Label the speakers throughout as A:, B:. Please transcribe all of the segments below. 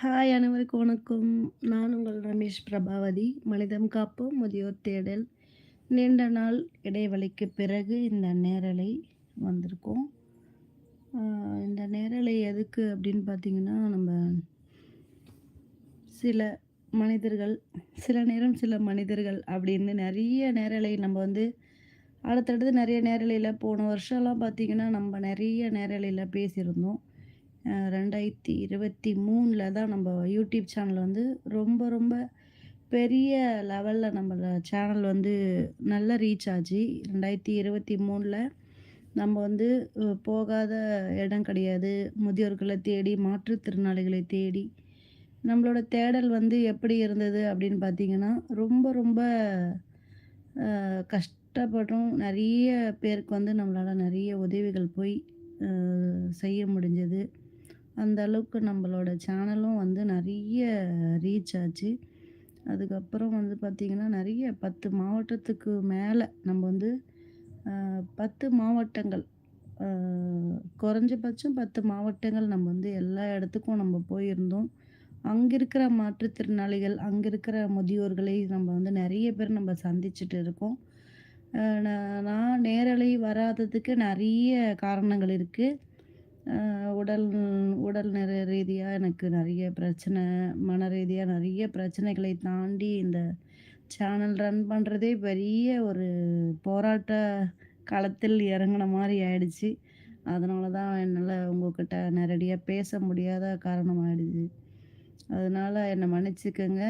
A: hi அனைவருக்கும் வணக்கம் நான் உங்கள் ரமேஷ் பிரபாவதி மனிதம் காப்போம் முதியோர் தேடல் நீண்ட நாள் இடைவெளிக்கு பிறகு இந்த நேரலை வந்திருக்கோம் இந்த நேரலை எதுக்கு அப்படின்னு பார்த்தீங்கன்னா நம்ம சில மனிதர்கள் சில நேரம் சில மனிதர்கள் அப்படின்னு நிறைய நேரலை நம்ம வந்து அடுத்தடுத்து நிறைய நேரலையில் போன வருஷம்லாம் பார்த்திங்கன்னா நம்ம நிறைய நேரலையில் பேசியிருந்தோம் ரெண்டாயிரத்தி இருபத்தி மூணில் தான் நம்ம யூடியூப் சேனல் வந்து ரொம்ப ரொம்ப பெரிய லெவலில் நம்மளோட சேனல் வந்து நல்ல ரீச் ஆச்சு ரெண்டாயிரத்தி இருபத்தி மூணில் நம்ம வந்து போகாத இடம் கிடையாது முதியோர்களை தேடி மாற்றுத்திறனாளிகளை தேடி நம்மளோட தேடல் வந்து எப்படி இருந்தது அப்படின்னு பார்த்தீங்கன்னா ரொம்ப ரொம்ப கஷ்டப்படும் நிறைய பேருக்கு வந்து நம்மளால் நிறைய உதவிகள் போய் செய்ய முடிஞ்சது அந்த அளவுக்கு நம்மளோட சேனலும் வந்து நிறைய ரீச் ஆச்சு அதுக்கப்புறம் வந்து பார்த்திங்கன்னா நிறைய பத்து மாவட்டத்துக்கு மேலே நம்ம வந்து பத்து மாவட்டங்கள் குறைஞ்சபட்சம் பத்து மாவட்டங்கள் நம்ம வந்து எல்லா இடத்துக்கும் நம்ம போயிருந்தோம் அங்கே இருக்கிற மாற்றுத்திறனாளிகள் அங்கே இருக்கிற முதியோர்களை நம்ம வந்து நிறைய பேர் நம்ம சந்திச்சுட்டு இருக்கோம் நான் நேரலை வராததுக்கு நிறைய காரணங்கள் இருக்குது உடல் உடல் நிறை ரீதியாக எனக்கு நிறைய பிரச்சனை மன ரீதியாக நிறைய பிரச்சனைகளை தாண்டி இந்த சேனல் ரன் பண்ணுறதே பெரிய ஒரு போராட்ட களத்தில் இறங்கின மாதிரி ஆயிடுச்சு அதனால தான் என்னால் உங்கக்கிட்ட நேரடியாக பேச முடியாத காரணம் ஆயிடுச்சு அதனால் என்னை மன்னிச்சுக்கோங்க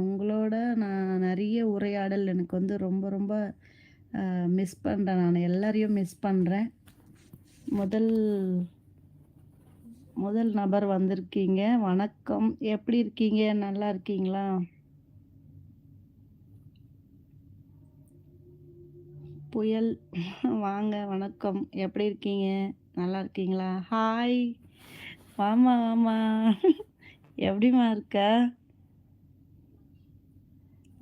A: உங்களோட நான் நிறைய உரையாடல் எனக்கு வந்து ரொம்ப ரொம்ப மிஸ் பண்ணுறேன் நான் எல்லாரையும் மிஸ் பண்ணுறேன் முதல் முதல் நபர் வந்திருக்கீங்க வணக்கம் எப்படி இருக்கீங்க நல்லா இருக்கீங்களா புயல் வாங்க வணக்கம் எப்படி இருக்கீங்க நல்லா இருக்கீங்களா ஹாய் வாமா வாமா எப்படிமா இருக்க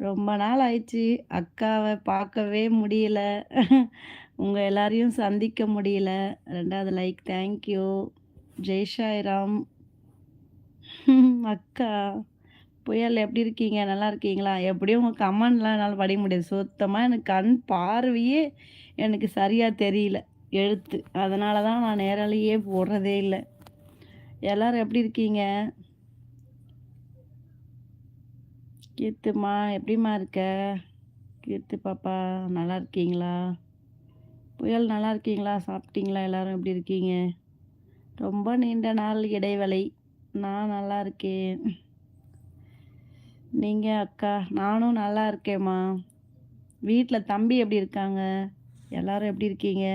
A: ரொம்ப நாள் ஆயிடுச்சு அக்காவை பார்க்கவே முடியல உங்கள் எல்லாரையும் சந்திக்க முடியல ரெண்டாவது லைக் தேங்க்யூ ஜெய் ஷாய்ராம் அக்கா புயல் எப்படி இருக்கீங்க நல்லா இருக்கீங்களா எப்படியும் உங்கள் கமெண்ட்லாம் என்னால் படிக்க முடியாது சுத்தமாக எனக்கு கண் பார்வையே எனக்கு சரியாக தெரியல எழுத்து அதனால தான் நான் நேரலையே போடுறதே இல்லை எல்லோரும் எப்படி இருக்கீங்க கீர்த்துமா எப்படிம்மா இருக்க கீர்த்து பாப்பா நல்லா இருக்கீங்களா புயல் நல்லா இருக்கீங்களா சாப்பிட்டீங்களா எல்லோரும் எப்படி இருக்கீங்க ரொம்ப நீண்ட நாள் இடைவெளி நான் நல்லா இருக்கேன் நீங்கள் அக்கா நானும் நல்லா இருக்கேம்மா வீட்டில் தம்பி எப்படி இருக்காங்க எல்லாரும் எப்படி இருக்கீங்க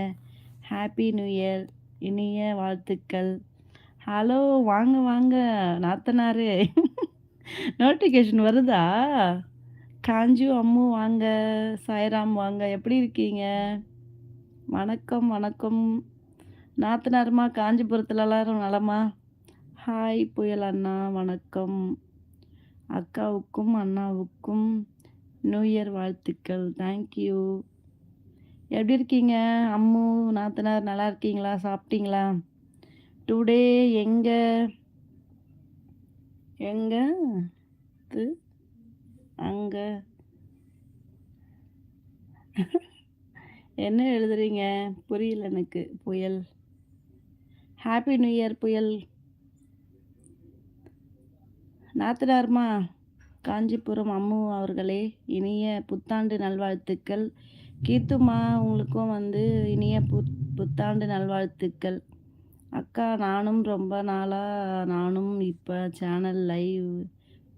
A: ஹாப்பி நியூ இயர் இனிய வாழ்த்துக்கள் ஹலோ வாங்க வாங்க நாத்தனாரு நோட்டிஃபிகேஷன் வருதா காஞ்சு அம்மு வாங்க சாய்ராம் வாங்க எப்படி இருக்கீங்க வணக்கம் வணக்கம் நாத்தனாருமா காஞ்சிபுரத்தில் எல்லாரும் நலமா ஹாய் புயல் அண்ணா வணக்கம் அக்காவுக்கும் அண்ணாவுக்கும் நியூ இயர் வாழ்த்துக்கள் தேங்க்யூ எப்படி இருக்கீங்க அம்மு நாத்தனார் நல்லா இருக்கீங்களா சாப்பிட்டீங்களா டுடே எங்க எங்க அங்க என்ன எழுதுறீங்க புரியல எனக்கு புயல் ஹாப்பி நியூ இயர் புயல் நாத்தனார்மா காஞ்சிபுரம் அம்மு அவர்களே இனிய புத்தாண்டு நல்வாழ்த்துக்கள் கீர்த்துமா உங்களுக்கும் வந்து இனிய புத் புத்தாண்டு நல்வாழ்த்துக்கள் அக்கா நானும் ரொம்ப நாளாக நானும் இப்போ சேனல் லைவ்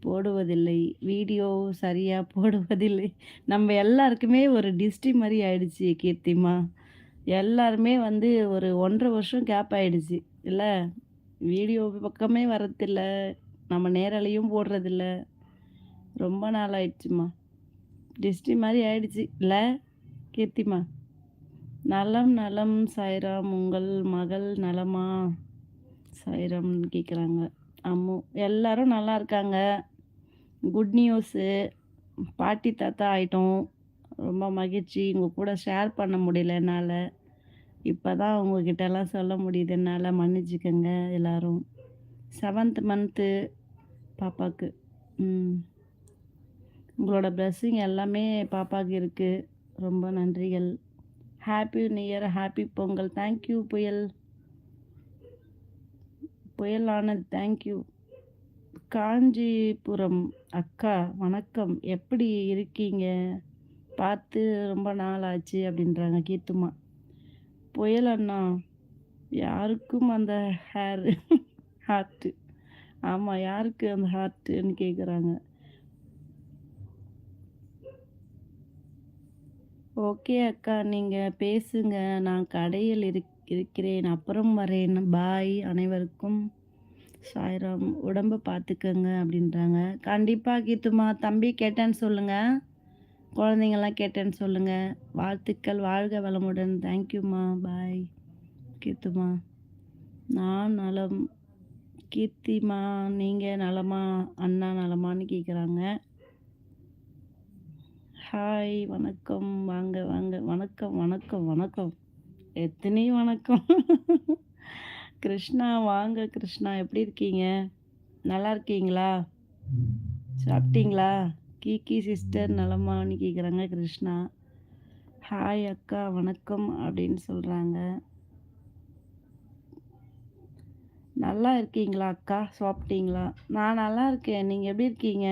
A: போடுவதில்லை வீடியோ சரியாக போடுவதில்லை நம்ம எல்லாருக்குமே ஒரு டிஸ்டி மாதிரி ஆயிடுச்சு கீர்த்திமா எல்லாருமே வந்து ஒரு ஒன்றரை வருஷம் கேப் ஆகிடுச்சு இல்லை வீடியோ பக்கமே வரதில்ல நம்ம நேரலையும் போடுறதில்ல ரொம்ப நாள் ஆயிடுச்சுமா டிஸ்டி மாதிரி ஆயிடுச்சு இல்லை கீர்த்திமா நலம் நலம் சைரம் உங்கள் மகள் நலமா சைரம்னு கேட்குறாங்க அம்மு எல்லாரும் நல்லா இருக்காங்க குட் நியூஸு பாட்டி தாத்தா ஆயிட்டோம் ரொம்ப மகிழ்ச்சி உங்கள் கூட ஷேர் பண்ண முடியல என்னால் இப்போ தான் உங்ககிட்டலாம் சொல்ல முடியுது என்னால் மன்னிச்சுக்கோங்க எல்லோரும் செவன்த் மந்த்து பாப்பாவுக்கு உங்களோட ப்ளஸ்ஸிங் எல்லாமே பாப்பாவுக்கு இருக்குது ரொம்ப நன்றிகள் happy new year happy Pongal thank you புயல் புயல் ஆனது தேங்க்யூ காஞ்சிபுரம் அக்கா வணக்கம் எப்படி இருக்கீங்க பார்த்து ரொம்ப நாள் ஆச்சு அப்படின்றாங்க கீர்த்துமா புயல் அண்ணா யாருக்கும் அந்த ஹேர் ஹார்ட்டு ஆமாம் யாருக்கு அந்த ஹார்ட்டுன்னு கேட்குறாங்க ஓகே அக்கா நீங்கள் பேசுங்க நான் கடையில் இருக் இருக்கிறேன் அப்புறம் வரேன் பாய் அனைவருக்கும் சாய்ராம் உடம்பை பார்த்துக்கங்க அப்படின்றாங்க கண்டிப்பாக கீத்துமா தம்பி கேட்டேன்னு சொல்லுங்கள் குழந்தைங்கள்லாம் கேட்டேன்னு சொல்லுங்கள் வாழ்த்துக்கள் வாழ்க வளமுடன் தேங்க்யூம்மா பாய் கீர்த்துமா நான் நலம் கீர்த்திமா நீங்கள் நலமா அண்ணா நலமான்னு கேட்குறாங்க ஹாய் வணக்கம் வாங்க வாங்க வணக்கம் வணக்கம் வணக்கம் எத்தனை வணக்கம் கிருஷ்ணா வாங்க கிருஷ்ணா எப்படி இருக்கீங்க நல்லா இருக்கீங்களா சாப்பிட்டீங்களா கீக்கி சிஸ்டர் நலமான்னு கேட்குறாங்க கிருஷ்ணா ஹாய் அக்கா வணக்கம் அப்படின்னு சொல்கிறாங்க நல்லா இருக்கீங்களா அக்கா சாப்பிட்டீங்களா நான் நல்லா இருக்கேன் நீங்கள் எப்படி இருக்கீங்க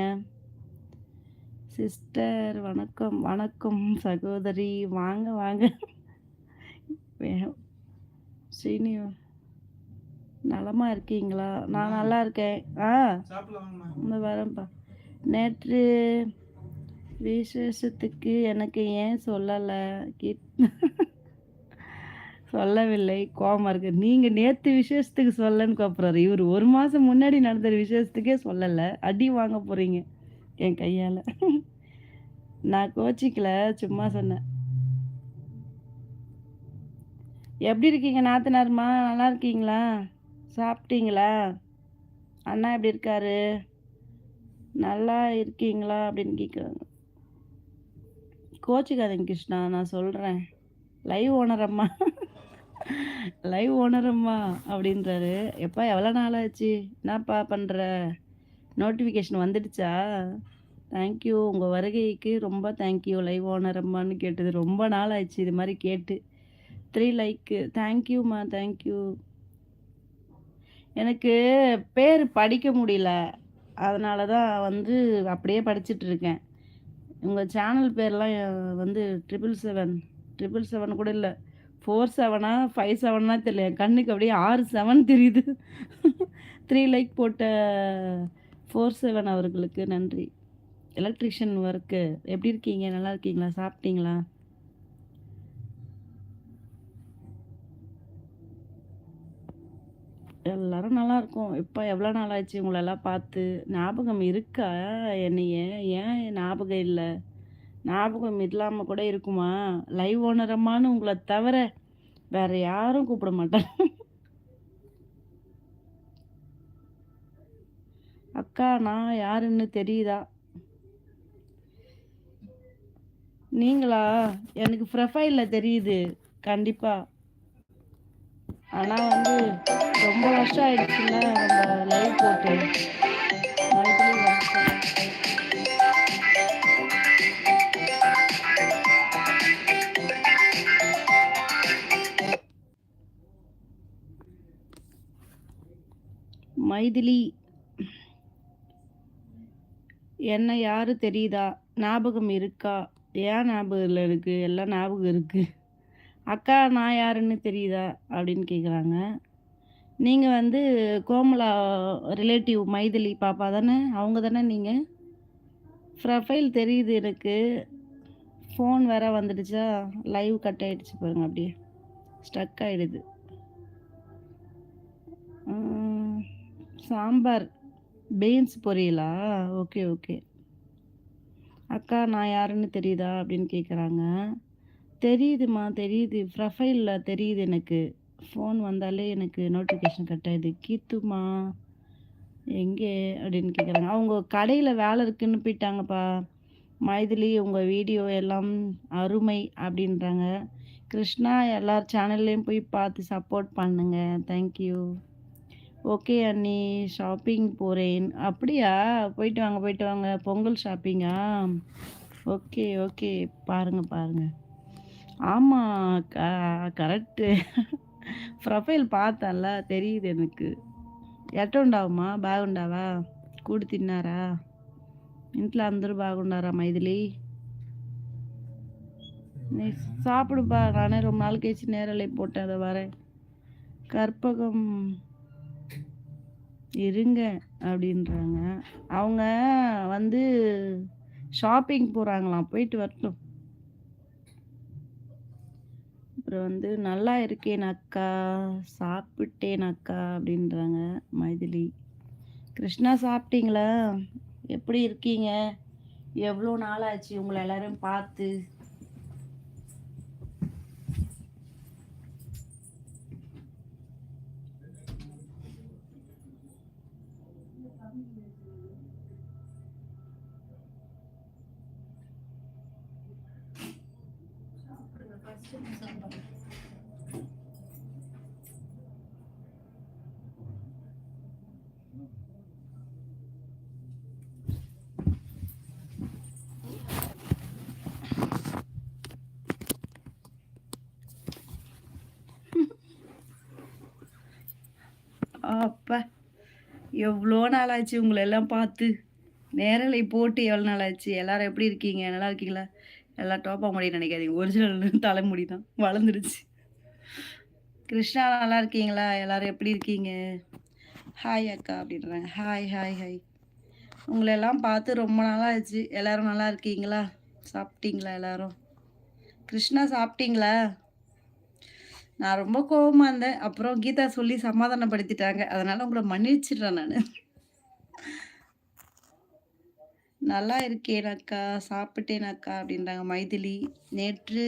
A: சிஸ்டர் வணக்கம் வணக்கம் சகோதரி வாங்க வாங்க ஸ்ரீனி நலமாக இருக்கீங்களா நான் நல்லா இருக்கேன் ஆ வரேன்ப்பா நேற்று விசேஷத்துக்கு எனக்கு ஏன் சொல்லலை கீ சொல்லவில்லை கோபமாக இருக்கு நீங்கள் நேற்று விசேஷத்துக்கு சொல்லன்னு கோப்புறாரு இவர் ஒரு மாதம் முன்னாடி நடந்த விசேஷத்துக்கே சொல்லலை அடி வாங்க போகிறீங்க என் கையால் நான் கோச்சிக்கல சும்மா சொன்னேன் எப்படி இருக்கீங்க நாத்தனார்மா நல்லா இருக்கீங்களா சாப்பிட்டீங்களா அண்ணா எப்படி இருக்காரு நல்லா இருக்கீங்களா அப்படின்னு கேட்குறாங்க கோச்சுக்காதீங்க கிருஷ்ணா நான் சொல்கிறேன் லைவ் ஓனர் அம்மா லைவ் ஓனரம்மா அப்படின்றாரு எப்பா எவ்வளோ நாள் ஆச்சு என்னப்பா பண்ணுற நோட்டிஃபிகேஷன் வந்துடுச்சா தேங்க்யூ உங்கள் வருகைக்கு ரொம்ப தேங்க்யூ லைவ் ஓனர் அம்மான்னு கேட்டது ரொம்ப நாள் ஆயிடுச்சு இது மாதிரி கேட்டு த்ரீ லைக்கு தேங்க்யூம்மா தேங்க்யூ எனக்கு பேர் படிக்க முடியல அதனால தான் வந்து அப்படியே இருக்கேன் உங்கள் சேனல் பேர்லாம் வந்து ட்ரிபிள் செவன் ட்ரிபிள் செவன் கூட இல்லை ஃபோர் செவனா ஃபைவ் செவனா தெரியல கண்ணுக்கு அப்படியே ஆறு செவன் தெரியுது த்ரீ லைக் போட்ட ஃபோர் செவன் அவர்களுக்கு நன்றி எலக்ட்ரிஷியன் ஒர்க்கு எப்படி இருக்கீங்க நல்லா இருக்கீங்களா சாப்பிட்டீங்களா எல்லாரும் நல்லா இருக்கும் இப்போ எவ்வளோ நாள் ஆச்சு உங்களெல்லாம் பார்த்து ஞாபகம் இருக்கா என்னைய ஏன் ஞாபகம் இல்லை ஞாபகம் இல்லாமல் கூட இருக்குமா லைவ் ஓனரம்மான்னு உங்களை தவிர வேற யாரும் கூப்பிட மாட்டேன் அக்கா நான் யாருன்னு தெரியுதா நீங்களா எனக்கு ப்ரொஃபைலில் தெரியுது கண்டிப்பாக ஆனால் வந்து ரொம்ப வருஷம் ஆயிடுச்சுன்னா நம்ம லைவ் போட்டு மைதிலி என்ன யாரு தெரியுதா ஞாபகம் இருக்கா ஏன் ஞாபகம் இல்லை எனக்கு எல்லாம் ஞாபகம் இருக்குது அக்கா நான் யாருன்னு தெரியுதா அப்படின்னு கேட்குறாங்க நீங்கள் வந்து கோமலா ரிலேட்டிவ் மைதிலி பாப்பா தானே அவங்க தானே நீங்கள் ப்ரொஃபைல் தெரியுது எனக்கு ஃபோன் வேற வந்துடுச்சா லைவ் கட் ஆகிடுச்சு பாருங்கள் அப்படியே ஸ்டக் ஆகிடுது சாம்பார் பீன்ஸ் பொரியலா ஓகே ஓகே அக்கா நான் யாருன்னு தெரியுதா அப்படின்னு கேட்குறாங்க தெரியுதுமா தெரியுது ப்ரொஃபைலில் தெரியுது எனக்கு ஃபோன் வந்தாலே எனக்கு நோட்டிஃபிகேஷன் கட் ஆகிடுது கீத்துமா எங்கே அப்படின்னு கேட்குறாங்க அவங்க கடையில் வேலை இருக்குன்னு போயிட்டாங்கப்பா மைதிலி உங்கள் வீடியோ எல்லாம் அருமை அப்படின்றாங்க கிருஷ்ணா எல்லார் சேனல்லையும் போய் பார்த்து சப்போர்ட் பண்ணுங்க தேங்க்யூ ஓகே அண்ணி ஷாப்பிங் போகிறேன் அப்படியா போயிட்டு வாங்க போயிட்டு வாங்க பொங்கல் ஷாப்பிங்கா ஓகே ஓகே பாருங்கள் பாருங்கள் ஆமா க கரெக்டு ப்ரொஃபைல் பார்த்தேன்ல தெரியுது எனக்கு எட்டோண்டாவுமா பாகுண்டாவா கூடு தின்னாரா இன்ட்ல అందరూ பாகுண்டாரா மைதிலி நீ சாப்பிடுப்பா நானே ரொம்ப நாள் கழிச்சு நேரலை போட்டேன் அதை வரேன் கற்பகம் இருங்க அப்படின்றாங்க அவங்க வந்து ஷாப்பிங் போகிறாங்களாம் போயிட்டு வரட்டும் அப்புறம் வந்து நல்லா இருக்கேன் அக்கா சாப்பிட்டேன் அக்கா அப்படின்றாங்க மைதிலி கிருஷ்ணா சாப்பிட்டீங்களா எப்படி இருக்கீங்க எவ்வளோ நாள் ஆச்சு உங்களை எல்லாரும் பார்த்து எவ்வளோ நாள் ஆச்சு உங்களை எல்லாம் பார்த்து நேரலை போட்டு எவ்வளோ நாள் ஆச்சு எல்லாரும் எப்படி இருக்கீங்க நல்லா இருக்கீங்களா எல்லாம் டோப்பா முடியும் நினைக்காதீங்க ஒரிஜினல் தலைமுடி தான் வளர்ந்துடுச்சு கிருஷ்ணா நல்லா இருக்கீங்களா எல்லாரும் எப்படி இருக்கீங்க ஹாய் அக்கா அப்படின்றாங்க ஹாய் ஹாய் ஹாய் உங்களெல்லாம் பார்த்து ரொம்ப நாளாக ஆச்சு எல்லாரும் நல்லா இருக்கீங்களா சாப்பிட்டீங்களா எல்லாரும் கிருஷ்ணா சாப்பிட்டீங்களா நான் ரொம்ப கோபமாக இருந்தேன் அப்புறம் கீதா சொல்லி சமாதானப்படுத்திட்டாங்க அதனால உங்களை மன்னிச்சிடுறேன் நான் நல்லா இருக்கேனாக்கா சாப்பிட்டேனாக்கா அப்படின்றாங்க மைதிலி நேற்று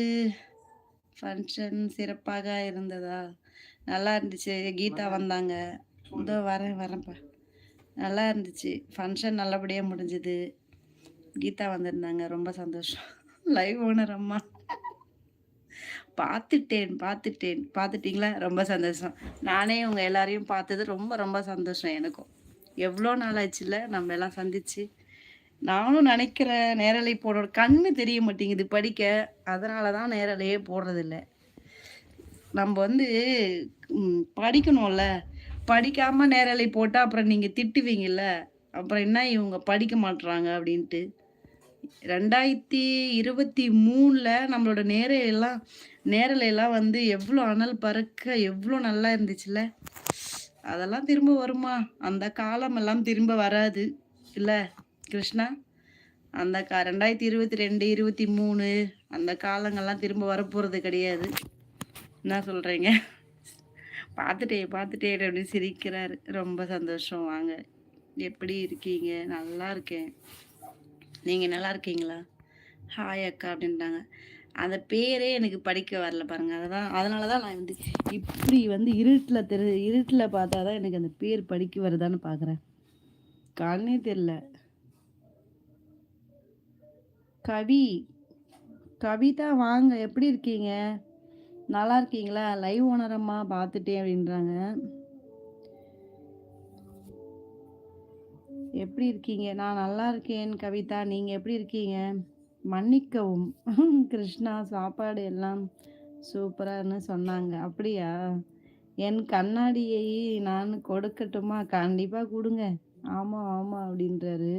A: ஃபங்க்ஷன் சிறப்பாக இருந்ததா நல்லா இருந்துச்சு கீதா வந்தாங்க இதோ வரேன் வரேன்ப்பா நல்லா இருந்துச்சு ஃபங்க்ஷன் நல்லபடியாக முடிஞ்சுது கீதா வந்திருந்தாங்க ரொம்ப சந்தோஷம் லைவ் ஓனர் அம்மா பார்த்துட்டேன் பார்த்துட்டேன் பார்த்துட்டிங்களா ரொம்ப சந்தோஷம் நானே உங்கள் எல்லாரையும் பார்த்தது ரொம்ப ரொம்ப சந்தோஷம் எனக்கும் எவ்வளோ நாள் ஆச்சுல நம்ம எல்லாம் சந்திச்சு நானும் நினைக்கிறேன் நேரலை போடுற கண்ணு தெரிய மாட்டேங்குது படிக்க அதனால தான் நேரலையே போடுறதில்ல நம்ம வந்து படிக்கணும்ல படிக்காமல் நேரலை போட்டால் அப்புறம் நீங்கள் திட்டுவீங்கல்ல அப்புறம் என்ன இவங்க படிக்க மாட்டுறாங்க அப்படின்ட்டு ரெண்டாயிரத்தி இருபத்தி மூணில் நம்மளோட நேரையெல்லாம் நேரலையெல்லாம் வந்து எவ்வளோ அனல் பறக்க எவ்வளோ நல்லா இருந்துச்சுல்ல அதெல்லாம் திரும்ப வருமா அந்த காலமெல்லாம் திரும்ப வராது இல்லை கிருஷ்ணா அந்த கா ரெண்டாயிரத்தி இருபத்தி ரெண்டு இருபத்தி மூணு அந்த காலங்கள்லாம் திரும்ப வரப்போகிறது கிடையாது என்ன சொல்கிறீங்க பார்த்துட்டே பார்த்துட்டே அப்படின்னு சிரிக்கிறாரு ரொம்ப சந்தோஷம் வாங்க எப்படி இருக்கீங்க நல்லா இருக்கேன் நீங்கள் நல்லா இருக்கீங்களா ஹாய் அக்கா அப்படின்ட்டாங்க அந்த பேரே எனக்கு படிக்க வரல பாருங்க அதுதான் அதனால தான் நான் வந்து இப்படி வந்து இருட்டில் தெரு இருட்டில் பார்த்தா தான் எனக்கு அந்த பேர் படிக்க வருதான்னு பார்க்குறேன் கண்ணே தெரில கவி கவிதா வாங்க எப்படி இருக்கீங்க நல்லா இருக்கீங்களா லைவ் ஓனரம்மா பார்த்துட்டேன் அப்படின்றாங்க எப்படி இருக்கீங்க நான் நல்லா இருக்கேன் கவிதா நீங்கள் எப்படி இருக்கீங்க மன்னிக்கவும் கிருஷ்ணா சாப்பாடு எல்லாம் சூப்பரான்னு சொன்னாங்க அப்படியா என் கண்ணாடியை நான் கொடுக்கட்டுமா கண்டிப்பாக கொடுங்க ஆமாம் ஆமாம் அப்படின்றாரு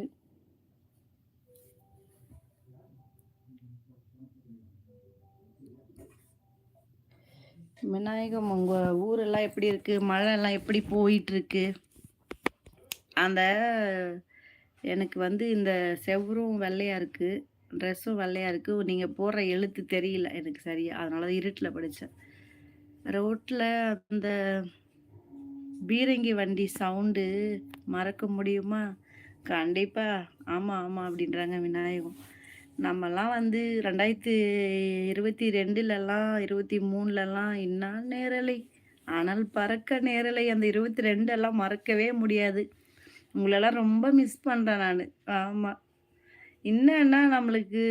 A: விநாயகம் உங்கள் ஊரெல்லாம் எப்படி இருக்குது எல்லாம் எப்படி போயிட்டுருக்கு அந்த எனக்கு வந்து இந்த செவ்வரும் வெள்ளையாக இருக்குது ட்ரெஸ்ஸும் வெள்ளையாக இருக்குது நீங்கள் போடுற எழுத்து தெரியல எனக்கு சரியாக அதனால தான் இருட்டில் படித்தேன் ரோட்டில் அந்த பீரங்கி வண்டி சவுண்டு மறக்க முடியுமா கண்டிப்பாக ஆமாம் ஆமாம் அப்படின்றாங்க விநாயகம் நம்மலாம் வந்து ரெண்டாயிரத்தி இருபத்தி ரெண்டுலலாம் இருபத்தி மூணுலலாம் என்ன நேரலை ஆனால் பறக்க நேரலை அந்த இருபத்தி ரெண்டெல்லாம் மறக்கவே முடியாது உங்களெல்லாம் ரொம்ப மிஸ் பண்ணுறேன் நான் ஆமாம் என்னன்னா நம்மளுக்கு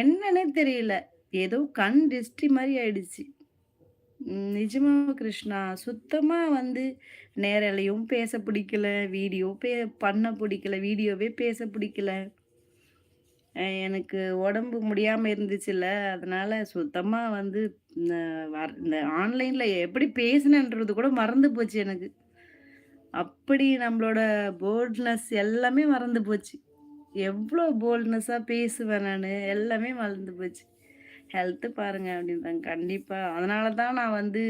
A: என்னன்னே தெரியல ஏதோ கண் திருஷ்டி மாதிரி ஆயிடுச்சு நிஜமா கிருஷ்ணா சுத்தமாக வந்து நேரலையும் பேச பிடிக்கல வீடியோ பே பண்ண பிடிக்கல வீடியோவே பேச பிடிக்கல எனக்கு உடம்பு முடியாமல் இருந்துச்சுல்ல அதனால் சுத்தமாக வந்து இந்த ஆன்லைனில் எப்படி பேசினன்றது கூட மறந்து போச்சு எனக்கு அப்படி நம்மளோட போல்ட்னஸ் எல்லாமே மறந்து போச்சு எவ்வளோ போல்ட்னஸ்ஸாக பேசுவேன் நான் எல்லாமே மறந்து போச்சு ஹெல்த்து பாருங்கள் அப்படின்றாங்க கண்டிப்பாக அதனால தான் நான் வந்து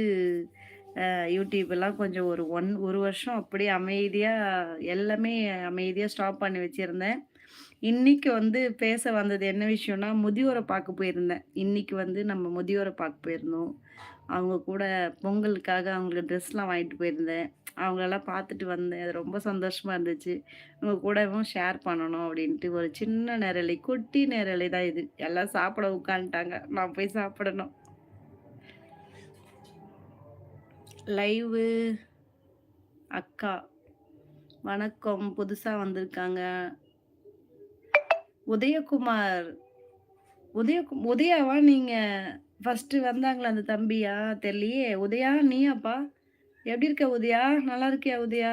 A: யூடியூப்லாம் கொஞ்சம் ஒரு ஒன் ஒரு வருஷம் அப்படியே அமைதியாக எல்லாமே அமைதியாக ஸ்டாப் பண்ணி வச்சுருந்தேன் இன்றைக்கி வந்து பேச வந்தது என்ன விஷயம்னா முதியோரை பார்க்க போயிருந்தேன் இன்றைக்கி வந்து நம்ம முதியோரை பார்க்க போயிருந்தோம் அவங்க கூட பொங்கலுக்காக அவங்களுக்கு ட்ரெஸ்லாம் வாங்கிட்டு போயிருந்தேன் அவங்களெல்லாம் பார்த்துட்டு வந்தேன் அது ரொம்ப சந்தோஷமாக இருந்துச்சு அவங்க கூடவும் ஷேர் பண்ணணும் அப்படின்ட்டு ஒரு சின்ன நேரலை குட்டி நேரலை தான் இது எல்லாம் சாப்பிட உட்காந்துட்டாங்க நான் போய் சாப்பிடணும் லைவு அக்கா வணக்கம் புதுசாக வந்திருக்காங்க உதயகுமார் உதய உதயாவா நீங்க ஃபர்ஸ்ட் வந்தாங்களா அந்த தம்பியா தெரியலையே உதயா நீயாப்பா எப்படி இருக்க உதயா நல்லா இருக்கியா உதயா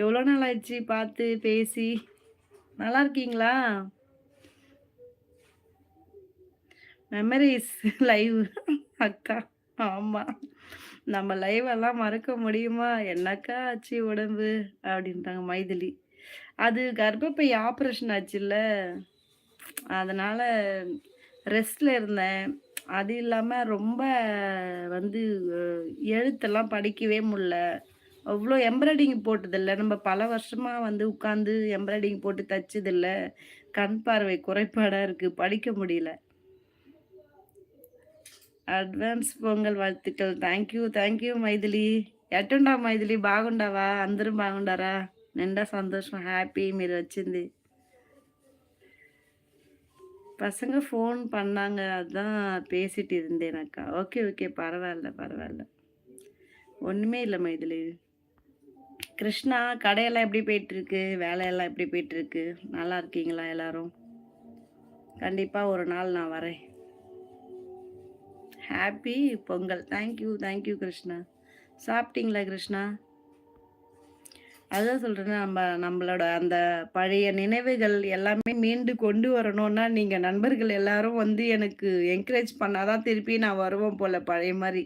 A: எவ்வளோ நாள் ஆயிடுச்சு பார்த்து பேசி நல்லா இருக்கீங்களா மெமரிஸ் லைவ் அக்கா ஆமாம் நம்ம லைவெல்லாம் மறக்க முடியுமா என்னக்கா ஆச்சு உடம்பு அப்படின்றாங்க மைதிலி அது கர்ப்பப்பை ஆப்ரேஷன் ஆச்சுல்ல அதனால் ரெஸ்டில் இருந்தேன் அது இல்லாமல் ரொம்ப வந்து எழுத்தெல்லாம் படிக்கவே முடில அவ்வளோ எம்ப்ராய்டிங் போட்டதில்லை நம்ம பல வருஷமாக வந்து உட்காந்து எம்ப்ராய்டிங் போட்டு தைச்சதில்லை கண் பார்வை குறைபாடாக இருக்குது படிக்க முடியல அட்வான்ஸ் பொங்கல் வாழ்த்துக்கள் தேங்க்யூ தேங்க்யூ மைதிலி எட்டுண்டா மைதிலி பாகுண்டாவா அந்தரும் பாகுண்டாரா నిండా సంతోషం హ్యాపీ మీరు వచ్చింది பசங்க ஃபோன் பண்ணாங்க அதுதான் பேசிட்டு அக்கா ஓகே ஓகே பரவாயில்ல பரவாயில்ல ஒன்றுமே இல்லைம்மா இதில் கிருஷ்ணா கடையெல்லாம் எப்படி போயிட்டுருக்கு வேலையெல்லாம் எப்படி போயிட்டுருக்கு நல்லா இருக்கீங்களா எல்லாரும் கண்டிப்பாக ஒரு நாள் நான் வரேன் happy Pongal thank you thank you Krishna சாப்பிட்டீங்களா கிருஷ்ணா அதான் சொல்றேன்னா நம்ம நம்மளோட அந்த பழைய நினைவுகள் எல்லாமே மீண்டு கொண்டு வரணும்னா நீங்க நண்பர்கள் எல்லாரும் வந்து எனக்கு என்கரேஜ் பண்ணாதான் திருப்பி நான் வருவோம் போல பழைய மாதிரி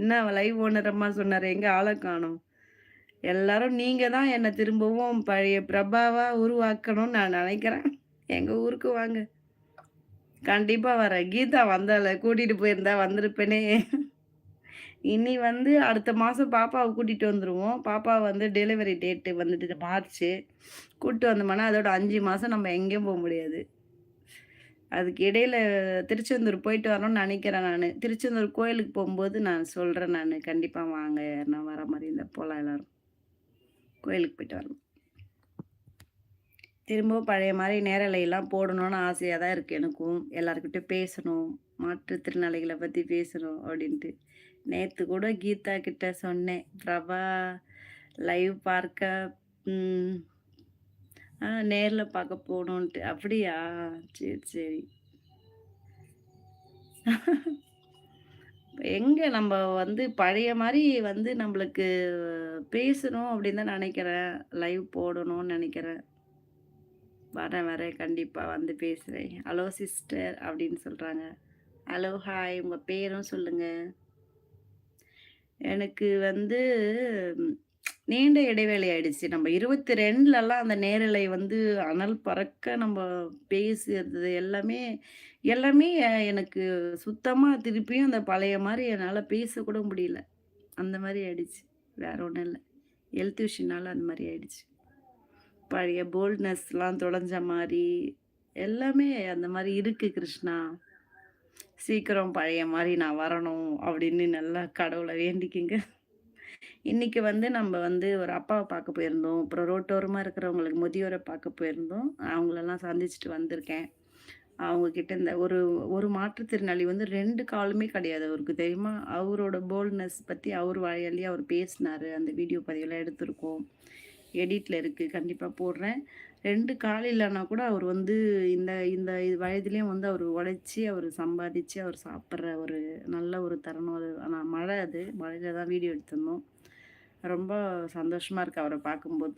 A: என்ன லைவ் ஓனரம்மா சொன்னார் எங்க ஆளை காணும் எல்லாரும் நீங்க தான் என்னை திரும்பவும் பழைய பிரபாவா உருவாக்கணும்னு நான் நினைக்கிறேன் எங்க ஊருக்கு வாங்க கண்டிப்பா வரேன் கீதா வந்தால கூட்டிட்டு போயிருந்தா வந்திருப்பேனே இனி வந்து அடுத்த மாதம் பாப்பாவை கூட்டிகிட்டு வந்துடுவோம் பாப்பா வந்து டெலிவரி டேட்டு வந்துட்டு மார்ச்சு கூப்பிட்டு வந்தோம்னா அதோட அஞ்சு மாதம் நம்ம எங்கேயும் போக முடியாது அதுக்கு இடையில திருச்செந்தூர் போயிட்டு வரணும்னு நினைக்கிறேன் நான் திருச்செந்தூர் கோயிலுக்கு போகும்போது நான் சொல்கிறேன் நான் கண்டிப்பாக வாங்க நான் வர மாதிரி இந்த போகலாம் எல்லோரும் கோயிலுக்கு போயிட்டு வரணும் திரும்பவும் பழைய மாதிரி நேரலையெல்லாம் போடணும்னு ஆசையாக தான் இருக்குது எனக்கும் எல்லாருக்கிட்டே பேசணும் மாற்றுத்திறனாளிகளை பற்றி பேசணும் அப்படின்ட்டு நேற்று கூட கீதா கிட்ட சொன்னேன் பிரபா லைவ் பார்க்க ஆ நேரில் பார்க்க போகணுன்ட்டு அப்படியா சரி சரி எங்கே நம்ம வந்து பழைய மாதிரி வந்து நம்மளுக்கு பேசணும் அப்படின்னு தான் நினைக்கிறேன் லைவ் போடணும்னு நினைக்கிறேன் வரேன் வரேன் கண்டிப்பாக வந்து பேசுகிறேன் ஹலோ சிஸ்டர் அப்படின்னு சொல்கிறாங்க ஹலோ ஹாய் உங்கள் பேரும் சொல்லுங்கள் எனக்கு வந்து நீண்ட இடைவேளை ஆயிடுச்சு நம்ம இருபத்தி ரெண்டுலலாம் அந்த நேரலை வந்து அனல் பறக்க நம்ம பேசுறது எல்லாமே எல்லாமே எனக்கு சுத்தமாக திருப்பியும் அந்த பழைய மாதிரி என்னால் பேசக்கூட முடியல அந்த மாதிரி ஆயிடுச்சு வேற ஒன்றும் இல்லை ஹெல்த் விஷயனால அந்த மாதிரி ஆயிடுச்சு பழைய போல்ட்னஸ்லாம் தொலைஞ்ச மாதிரி எல்லாமே அந்த மாதிரி இருக்குது கிருஷ்ணா சீக்கிரம் பழைய மாதிரி நான் வரணும் அப்படின்னு நல்லா கடவுளை வேண்டிக்கிங்க இன்றைக்கி வந்து நம்ம வந்து ஒரு அப்பாவை பார்க்க போயிருந்தோம் அப்புறம் ரோட்டோரமாக இருக்கிறவங்களுக்கு முதியோரை பார்க்க போயிருந்தோம் அவங்களெல்லாம் சந்திச்சுட்டு வந்திருக்கேன் அவங்கக்கிட்ட இந்த ஒரு ஒரு மாற்றுத்திறனாளி வந்து ரெண்டு காலுமே கிடையாது அவருக்கு தெரியுமா அவரோட போல்ட்னஸ் பற்றி அவர் வாயாலேயே அவர் பேசினார் அந்த வீடியோ பதிவெல்லாம் எடுத்திருக்கோம் எடிட்டில் இருக்குது கண்டிப்பாக போடுறேன் ரெண்டு கால் இல்லைன்னா கூட அவர் வந்து இந்த இந்த வயதுலேயும் வந்து அவர் உழைச்சி அவர் சம்பாதிச்சு அவர் சாப்பிட்ற ஒரு நல்ல ஒரு தருணம் அது ஆனால் மழை அது மழையில் தான் வீடியோ எடுத்திருந்தோம் ரொம்ப சந்தோஷமாக இருக்குது அவரை பார்க்கும்போது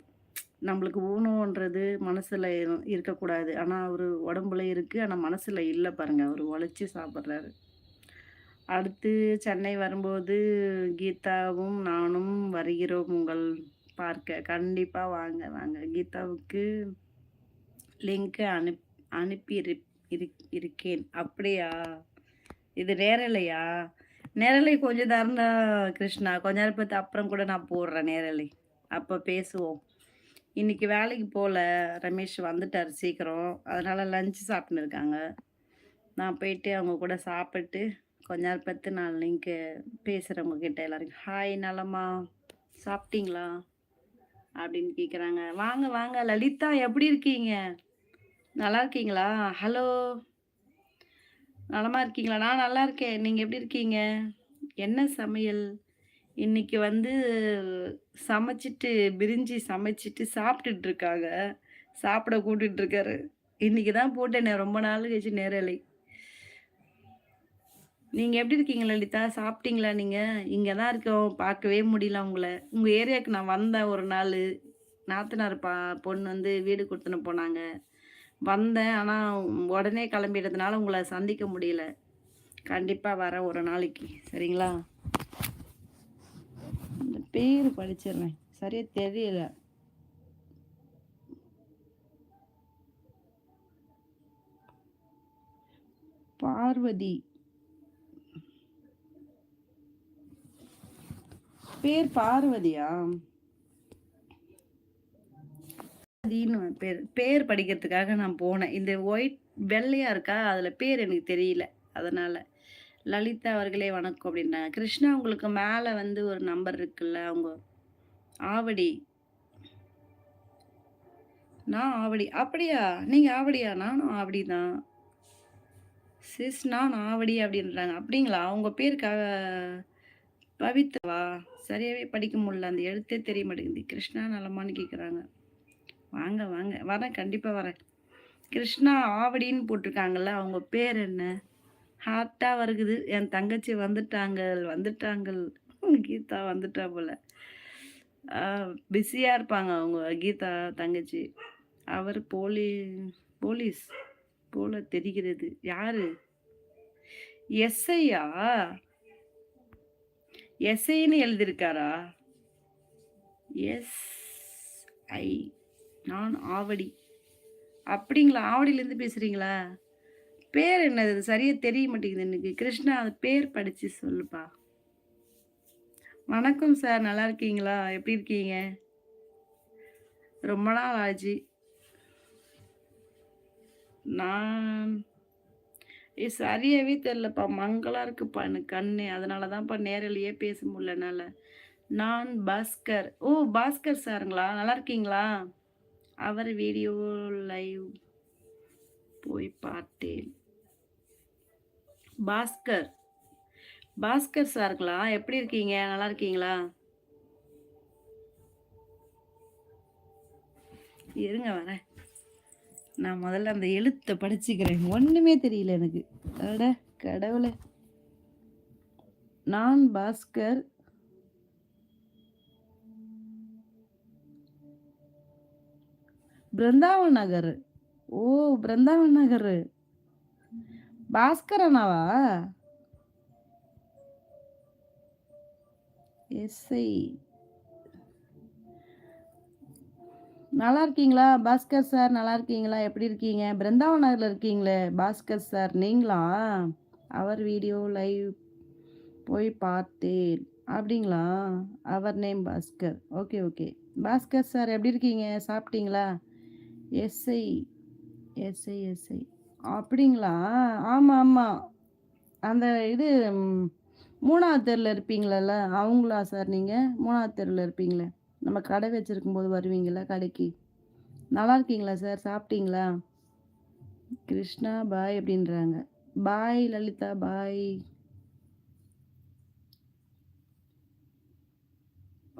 A: நம்மளுக்கு ஊனோன்றது மனசில் இருக்கக்கூடாது ஆனால் அவர் உடம்புல இருக்குது ஆனால் மனசில் இல்லை பாருங்கள் அவர் உழைச்சி சாப்பிட்றாரு அடுத்து சென்னை வரும்போது கீதாவும் நானும் வருகிறோம் உங்கள் பார்க்க கண்டிப்பாக வாங்க வாங்க கீதாவுக்கு லிங்க்கு அனுப் அனுப்பி இரு இருக்கேன் அப்படியா இது நேரலையா நேரலை கொஞ்சம் தரண்டா கிருஷ்ணா கொஞ்ச நேரம் பார்த்து அப்புறம் கூட நான் போடுறேன் நேரலை அப்போ பேசுவோம் இன்னைக்கு வேலைக்கு போகல ரமேஷ் வந்துட்டார் சீக்கிரம் அதனால் லஞ்சு சாப்பிட்டுன்னு இருக்காங்க நான் போயிட்டு அவங்க கூட சாப்பிட்டு கொஞ்ச நேரம் பார்த்து நான் லிங்க்கு பேசுகிறவங்க உங்ககிட்ட எல்லாருக்கும் ஹாய் நலமா சாப்பிட்டீங்களா அப்படின்னு கேட்குறாங்க வாங்க வாங்க லலிதா எப்படி இருக்கீங்க நல்லா இருக்கீங்களா ஹலோ நலமாக இருக்கீங்களா நான் நல்லா இருக்கேன் நீங்கள் எப்படி இருக்கீங்க என்ன சமையல் இன்னைக்கு வந்து சமைச்சிட்டு பிரிஞ்சு சமைச்சிட்டு சாப்பிட்டுட்டு இருக்காங்க சாப்பிட கூட்டுட்டு இருக்காரு இன்னைக்கு தான் போட்டேன் ரொம்ப நாள் கழிச்சு நேரலை நீங்கள் எப்படி இருக்கீங்க லலிதா சாப்பிட்டீங்களா நீங்கள் இங்கே தான் இருக்கோம் பார்க்கவே முடியல உங்களை உங்கள் ஏரியாவுக்கு நான் வந்தேன் ஒரு நாள் நாத்தனார் பா பொண்ணு வந்து வீடு கொடுத்துன்னு போனாங்க வந்தேன் ஆனால் உடனே கிளம்பிடுறதுனால உங்களை சந்திக்க முடியல கண்டிப்பாக வரேன் ஒரு நாளைக்கு சரிங்களா இந்த பேர் படிச்சிடுறேன் சரியாக தெரியல பார்வதி பேர் பார்வதியா பேர் பேர் படிக்கிறதுக்காக நான் போனேன் இந்த ஒயிட் வெள்ளையா இருக்கா அதுல பேர் எனக்கு தெரியல அதனால லலிதா அவர்களே வணக்கம் அப்படின்றாங்க கிருஷ்ணா உங்களுக்கு மேலே வந்து ஒரு நம்பர் இருக்குல்ல அவங்க ஆவடி நான் ஆவடி அப்படியா நீங்கள் ஆவடியா நானும் ஆவடிதான் தான் சிஸ் நான் ஆவடி அப்படின்றாங்க அப்படிங்களா அவங்க பேருக்காக பவித்ராவா சரியாகவே படிக்க முடியல அந்த எழுத்தே தெரிய மாட்டேங்குது கிருஷ்ணா நலமான்னு கேட்குறாங்க வாங்க வாங்க வரேன் கண்டிப்பாக வரேன் கிருஷ்ணா ஆவடின்னு போட்டிருக்காங்கல்ல அவங்க பேர் என்ன ஹார்ட்டாக வருகுது என் தங்கச்சி வந்துட்டாங்கள் வந்துட்டாங்கள் கீதா வந்துட்டா போல் பிஸியாக இருப்பாங்க அவங்க கீதா தங்கச்சி அவர் போலி போலீஸ் போல தெரிகிறது யார் எஸ்ஐயா எஸ்ஐன்னு எழுதியிருக்காரா எஸ் ஐ நான் ஆவடி அப்படிங்களா ஆவடியிலேருந்து பேசுகிறீங்களா பேர் என்னது சரியாக தெரிய மாட்டேங்குது எனக்கு கிருஷ்ணா அது பேர் படித்து சொல்லுப்பா வணக்கம் சார் நல்லா இருக்கீங்களா எப்படி இருக்கீங்க ரொம்ப நாள் ஆச்சு நான் ஏ சரியவே தெரிலப்பா மங்களாக இருக்குப்பா எனக்கு கண்ணு அதனால தான்ப்பா நேரிலேயே பேச முடியலனால நான் பாஸ்கர் ஓ பாஸ்கர் சாருங்களா நல்லா இருக்கீங்களா அவர் வீடியோ லைவ் போய் பார்த்தேன் பாஸ்கர் பாஸ்கர் சாருங்களா எப்படி இருக்கீங்க நல்லா இருக்கீங்களா இருங்க வரேன் நான் முதல்ல அந்த எழுத்தை படிச்சுக்கிறேன் ஒன்றுமே தெரியல எனக்கு அட கடவுளை நான் பாஸ்கர் பிருந்தாவன் நகர் ஓ பிருந்தாவன் நகர் பாஸ்கரனாவா எஸ்ஐ நல்லா இருக்கீங்களா பாஸ்கர் சார் நல்லா இருக்கீங்களா எப்படி இருக்கீங்க பிருந்தாவன் நகரில் இருக்கீங்களே பாஸ்கர் சார் நீங்களா அவர் வீடியோ லைவ் போய் பார்த்தேன் அப்படிங்களா அவர் name Bhaskar okay okay Bhaskar sir எப்படி இருக்கீங்க சாப்பிட்டீங்களா எஸ்ஐ எஸ்ஐ எஸ்ஐ அப்படிங்களா ஆமாம் ஆமாம் அந்த இது மூணாவது தெருவில் இருப்பீங்களல்ல அவங்களா சார் நீங்கள் மூணாவது தெருவில் இருப்பீங்களே நம்ம கடை வச்சுருக்கும் போது வருவீங்களா கடைக்கு நல்லா இருக்கீங்களா சார் சாப்பிட்டீங்களா கிருஷ்ணா பாய் அப்படின்றாங்க bye Lalitha bye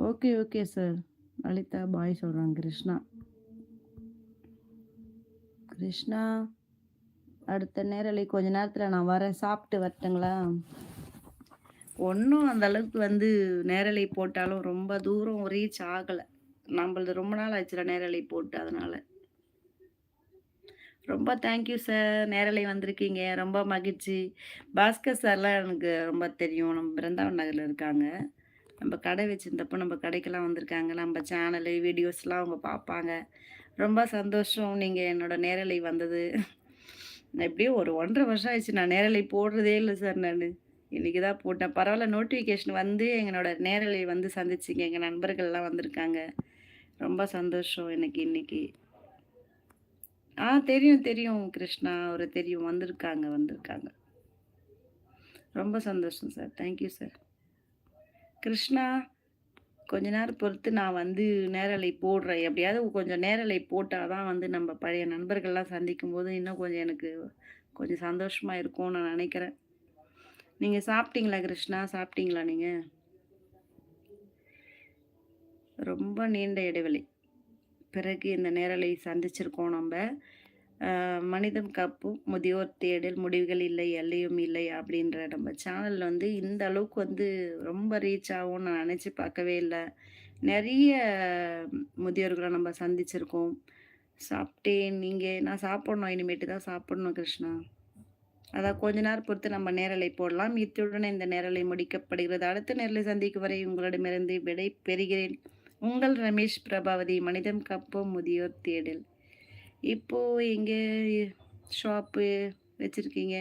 A: okay okay sir Lalitha bye சொல்கிறாங்க கிருஷ்ணா கிருஷ்ணா அடுத்த நேரம் கொஞ்ச நேரத்தில் நான் வரேன் சாப்பிட்டு வரட்டுங்களா ஒன்றும் அந்த அளவுக்கு வந்து நேரலை போட்டாலும் ரொம்ப தூரம் ரீச் ஆகலை நம்மளது ரொம்ப நாள் ஆச்சுல நேரலை போட்டு அதனால் ரொம்ப தேங்க்யூ சார் நேரலை வந்திருக்கீங்க ரொம்ப மகிழ்ச்சி பாஸ்கர் சார்லாம் எனக்கு ரொம்ப தெரியும் நம்ம பிருந்தாவன் நகரில் இருக்காங்க நம்ம கடை வச்சுருந்தப்போ நம்ம கடைக்கெல்லாம் வந்திருக்காங்க நம்ம சேனலு வீடியோஸ்லாம் அவங்க பார்ப்பாங்க ரொம்ப சந்தோஷம் நீங்கள் என்னோடய நேரலை வந்தது எப்படியும் ஒரு ஒன்றரை வருஷம் ஆயிடுச்சு நான் நேரலை போடுறதே இல்லை சார் நான் இன்றைக்கி தான் போட்டேன் பரவாயில்ல நோட்டிஃபிகேஷன் வந்து எங்களோட நேரலை வந்து சந்திச்சிங்க எங்கள் நண்பர்கள்லாம் வந்திருக்காங்க ரொம்ப சந்தோஷம் எனக்கு இன்றைக்கி ஆ தெரியும் தெரியும் கிருஷ்ணா ஒரு தெரியும் வந்திருக்காங்க வந்திருக்காங்க ரொம்ப சந்தோஷம் சார் தேங்க்யூ சார் கிருஷ்ணா கொஞ்ச நேரம் பொறுத்து நான் வந்து நேரலை போடுறேன் எப்படியாவது கொஞ்சம் நேரலை போட்டால் தான் வந்து நம்ம பழைய நண்பர்கள்லாம் சந்திக்கும் போது இன்னும் கொஞ்சம் எனக்கு கொஞ்சம் சந்தோஷமாக இருக்கும்னு நான் நினைக்கிறேன் நீங்கள் சாப்பிட்டீங்களா கிருஷ்ணா சாப்பிட்டீங்களா நீங்கள் ரொம்ப நீண்ட இடைவெளி பிறகு இந்த நேரலை சந்திச்சிருக்கோம் நம்ம மனிதம் காப்பும் முதியோர் தேடல் முடிவுகள் இல்லை எல்லையும் இல்லை அப்படின்ற நம்ம சேனலில் வந்து இந்த அளவுக்கு வந்து ரொம்ப ரீச் ஆகும்னு நான் நினச்சி பார்க்கவே இல்லை நிறைய முதியோர்களை நம்ம சந்திச்சிருக்கோம் சாப்பிட்டேன் நீங்கள் நான் சாப்பிட்ணும் இனிமேட்டு தான் சாப்பிட்ணும் கிருஷ்ணா அதான் கொஞ்ச நேரம் பொறுத்து நம்ம நேரலை போடலாம் இத்துடன் இந்த நேரலை முடிக்கப்படுகிறது அடுத்த நேரலை சந்திக்கும் வரை உங்களிடமிருந்து விடை பெறுகிறேன் உங்கள் ரமேஷ் பிரபாவதி மனிதம் கப்போ முதியோர் தேடல் இப்போ எங்கே ஷாப்பு வச்சுருக்கீங்க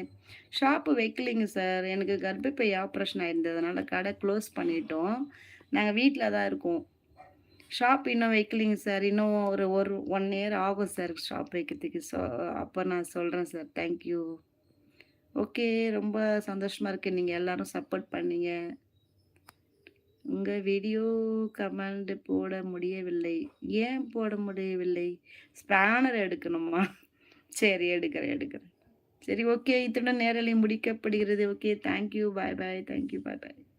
A: ஷாப்பு வைக்கலைங்க சார் எனக்கு கர்ப்பப்பை ஆப்ரேஷன் ஆயிருந்ததுனால கடை க்ளோஸ் பண்ணிட்டோம் நாங்கள் வீட்டில் தான் இருக்கோம் ஷாப் இன்னும் வைக்கலைங்க சார் இன்னும் ஒரு ஒரு ஒன் இயர் ஆகும் சார் ஷாப் வைக்கிறதுக்கு ஸோ அப்போ நான் சொல்கிறேன் சார் தேங்க்யூ ஓகே ரொம்ப சந்தோஷமாக இருக்குது நீங்கள் எல்லோரும் சப்போர்ட் பண்ணீங்க உங்கள் வீடியோ கமெண்ட் போட முடியவில்லை ஏன் போட முடியவில்லை ஸ்பேனர் எடுக்கணுமா சரி எடுக்கிறேன் எடுக்கிறேன் சரி ஓகே இத்தனை நேரலையும் முடிக்கப்படுகிறது okay thank you bye bye thank you bye பாய்